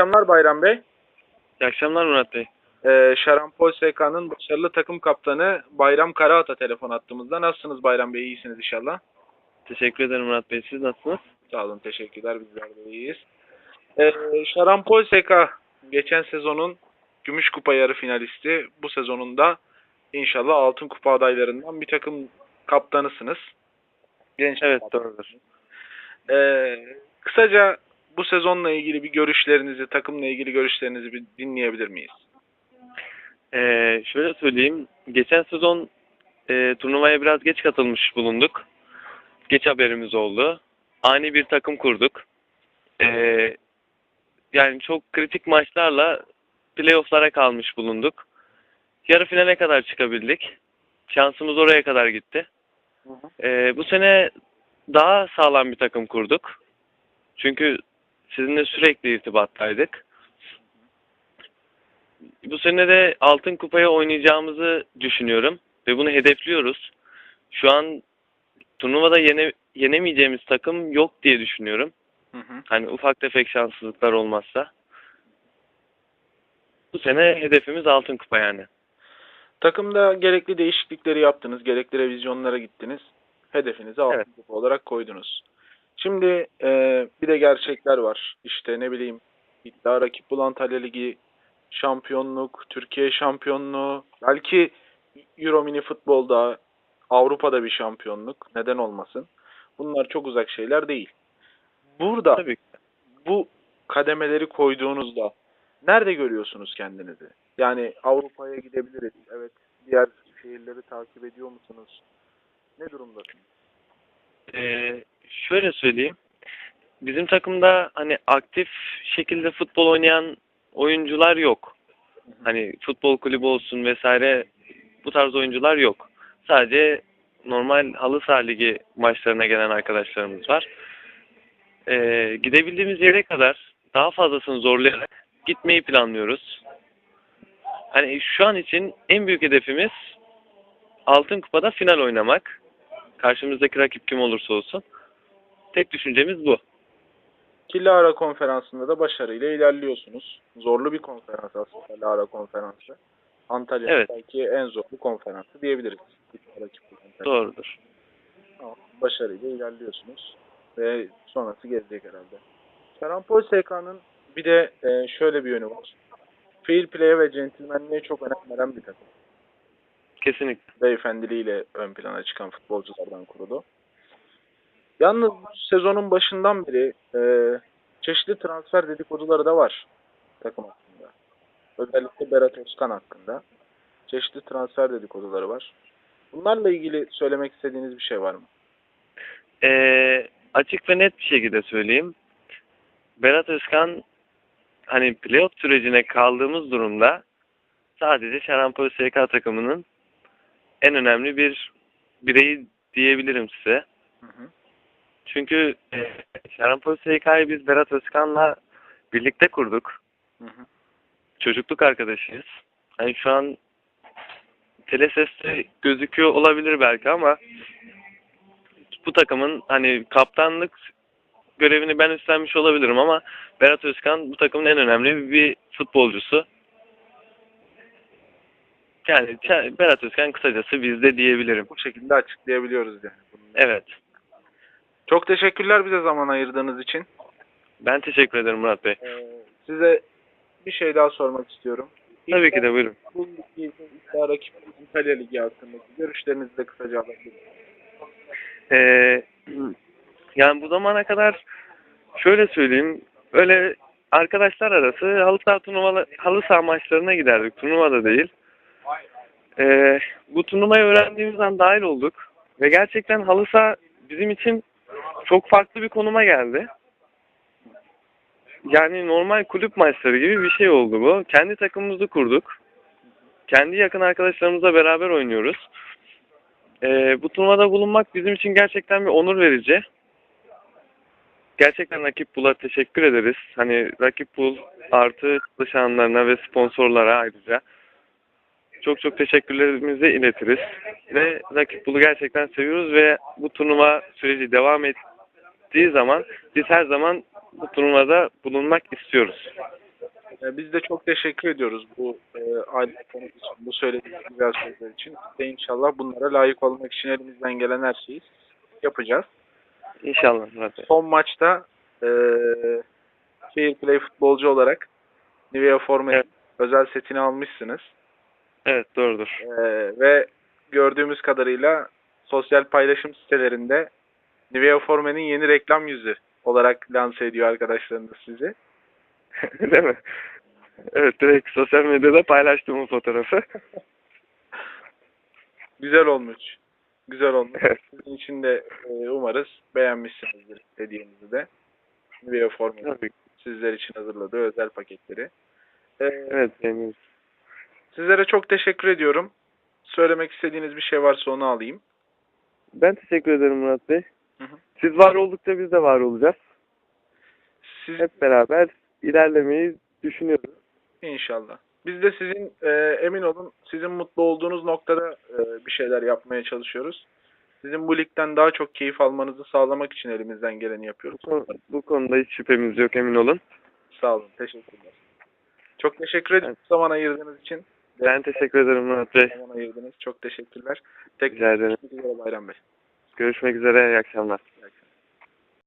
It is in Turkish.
akşamlar Bayram Bey. İyi akşamlar Murat Bey. Ee, Şarampol SK'nın başarılı takım kaptanı Bayram Karaata telefon attığımızda. Nasılsınız Bayram Bey? İyisiniz inşallah. Teşekkür ederim Murat Bey. Siz nasılsınız? Sağ olun, teşekkürler. Bizler de iyiyiz. Ee, Şarampol SK geçen sezonun Gümüş Kupa yarı finalisti. Bu sezonunda inşallah Altın Kupa adaylarından bir takım kaptanısınız. Genç Evet doğrudur. Ee, kısaca bu sezonla ilgili bir görüşlerinizi, takımla ilgili görüşlerinizi bir dinleyebilir miyiz? Ee, şöyle söyleyeyim. Geçen sezon e, turnuvaya biraz geç katılmış bulunduk. Geç haberimiz oldu. Ani bir takım kurduk. Ee, yani çok kritik maçlarla playofflara kalmış bulunduk. Yarı finale kadar çıkabildik. Şansımız oraya kadar gitti. Ee, bu sene daha sağlam bir takım kurduk. Çünkü sizinle sürekli irtibattaydık. Bu sene de Altın Kupa'ya oynayacağımızı düşünüyorum ve bunu hedefliyoruz. Şu an turnuvada yene, yenemeyeceğimiz takım yok diye düşünüyorum. Hı hı. Hani ufak tefek şanssızlıklar olmazsa. Bu sene hedefimiz Altın Kupa yani. Takımda gerekli değişiklikleri yaptınız, gerekli revizyonlara gittiniz. Hedefinizi altın Evet. kupa olarak koydunuz. Şimdi e, bir de gerçekler var. İşte ne bileyim iddia rakip bulan Antalya Ligi şampiyonluk, Türkiye şampiyonluğu, belki Euro mini futbolda Avrupa'da bir şampiyonluk. Neden olmasın? Bunlar çok uzak şeyler değil. Burada Tabii bu kademeleri koyduğunuzda nerede görüyorsunuz kendinizi? Yani Avrupa'ya gidebiliriz. Evet. Diğer şehirleri takip ediyor musunuz? Ne durumdasınız? Ee, şöyle söyleyeyim. Bizim takımda hani aktif şekilde futbol oynayan oyuncular yok. Hani futbol kulübü olsun vesaire bu tarz oyuncular yok. Sadece normal halı saha ligi maçlarına gelen arkadaşlarımız var. Ee, gidebildiğimiz yere kadar daha fazlasını zorlayarak gitmeyi planlıyoruz. Hani şu an için en büyük hedefimiz Altın Kupa'da final oynamak. Karşımızdaki rakip kim olursa olsun. Tek düşüncemiz bu. Ki Lara konferansında da başarıyla ilerliyorsunuz. Zorlu bir konferans aslında Lara konferansı. Antalya'nın Evet. belki en zorlu konferansı diyebiliriz. Doğrudur. Ama başarıyla ilerliyorsunuz. Ve sonrası gelecek herhalde. Şarampol SK'nın bir de e, şöyle bir yönü var. Fair play'e ve centilmenliğe çok önem veren bir takım. Kesinlikle. beyefendiliğiyle ön plana çıkan futbolculardan kurulu. Yalnız sezonun başından beri e, çeşitli transfer dedikoduları da var takım hakkında. Özellikle Berat Özkan hakkında. Çeşitli transfer dedikoduları var. Bunlarla ilgili söylemek istediğiniz bir şey var mı? Ee, açık ve net bir şekilde söyleyeyim. Berat Özkan hani playoff sürecine kaldığımız durumda sadece Şarampol SK takımının en önemli bir bireyi diyebilirim size. Hı hı. Çünkü e, Şarampol SK'yı biz Berat Özkan'la birlikte kurduk. Hı hı. çocukluk arkadaşıyız. Hani şu an teleseste gözüküyor olabilir belki ama bu takımın hani kaptanlık görevini ben üstlenmiş olabilirim ama Berat Özkan bu takımın en önemli bir futbolcusu. Yani Berat Özkan kısacası bizde diyebilirim. Bu şekilde açıklayabiliyoruz yani. Bunu. Evet. Çok teşekkürler bize zaman ayırdığınız için. Ben teşekkür ederim Murat Bey. Ee, size bir şey daha sormak istiyorum. Tabii ki de buyurun. bu ligin iddia rakip Antalya Ligi hakkındaki görüşlerinizi de kısaca alabilir miyim? Ee, yani bu zamana kadar şöyle söyleyeyim. Öyle arkadaşlar arası halı saha turnuvalı, halı saha maçlarına giderdik. Turnuvada değil. Ee, bu turnuvayı öğrendiğimiz an dahil olduk. Ve gerçekten halı saha bizim için çok farklı bir konuma geldi. Yani normal kulüp maçları gibi bir şey oldu bu. Kendi takımımızı kurduk. Kendi yakın arkadaşlarımızla beraber oynuyoruz. Ee, bu turnuvada bulunmak bizim için gerçekten bir onur verici. Gerçekten Rakip Bul'a teşekkür ederiz. Hani Rakip Bul artı çalışanlarına ve sponsorlara ayrıca çok çok teşekkürlerimizi iletiriz. Ve Rakip Bul'u gerçekten seviyoruz ve bu turnuva süreci devam ettiği zaman biz her zaman bu turnuvada bulunmak istiyoruz. E, biz de çok teşekkür ediyoruz bu e, aile için, bu söylediğiniz güzel sözler için. De inşallah bunlara layık olmak için elimizden gelen her şeyi yapacağız. İnşallah Murat Bey. Son maçta e, Fair Play futbolcu olarak Nivea formayı Evet. özel setini almışsınız. Evet doğrudur. E, ve gördüğümüz kadarıyla sosyal paylaşım sitelerinde Nivea Formen'in yeni reklam yüzü olarak lanse ediyor arkadaşlarınız sizi. Değil mi? Evet direkt sosyal medyada paylaştım o fotoğrafı. Güzel olmuş. Güzel olmuş. Evet. Sizin için de e, umarız beğenmişsinizdir hediyenizi de. Nivea Formen Tabii. sizler için hazırladığı özel paketleri. E, Evet. Sizlere çok teşekkür ediyorum. Söylemek istediğiniz bir şey varsa onu alayım. Ben teşekkür ederim Murat Bey. Hı hı. Siz var oldukça biz de var olacağız. Siz Hep beraber ilerlemeyi düşünüyoruz. inşallah. Biz de sizin e, emin olun sizin mutlu olduğunuz noktada e, bir şeyler yapmaya çalışıyoruz. Sizin bu ligden daha çok keyif almanızı sağlamak için elimizden geleni Bu, yapıyoruz. konu- bu konuda hiç şüphemiz yok emin olun. Sağ olun. Teşekkürler. Çok teşekkür ederim Evet. zaman ayırdığınız için. Ben teşekkür ederim Murat Bey. Zaman ayırdınız. Çok teşekkürler. Tekrar Rica ederim. Bayram Bey. Görüşmek üzere. İyi akşamlar. İyi akşamlar.